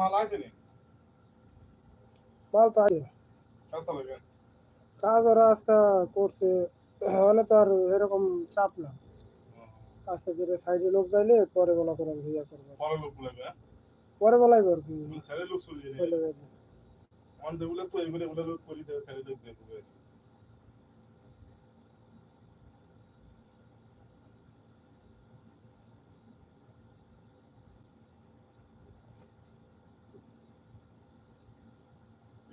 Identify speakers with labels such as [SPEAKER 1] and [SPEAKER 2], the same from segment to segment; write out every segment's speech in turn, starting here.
[SPEAKER 1] মাল আছে নি
[SPEAKER 2] মাল তো আছে।
[SPEAKER 1] কাজ
[SPEAKER 2] ওরা আজকে করছে মানে তো আর এরকম চাপ না। আস্তে ধীরে সাইডে লোক যাইলে পরে বলা করে ইয়ে করব।
[SPEAKER 1] পরে লোক বলবে হ্যাঁ?
[SPEAKER 2] পরে বলাই আর কি
[SPEAKER 1] ছেলে লোক চলে যায়।
[SPEAKER 2] চলে যাবে।
[SPEAKER 1] অন দেগুলো তো এগুলো এগুলো লোক করি ছেলে লোক দেখবে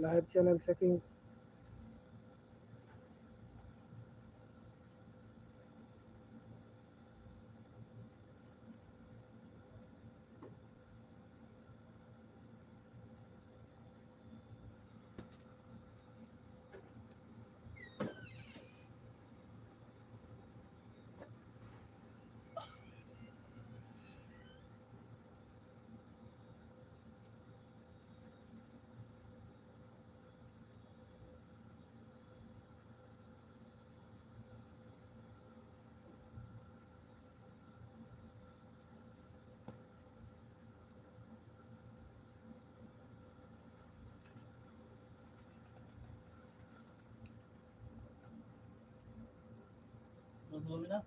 [SPEAKER 2] live channel checking
[SPEAKER 3] 누굽니다.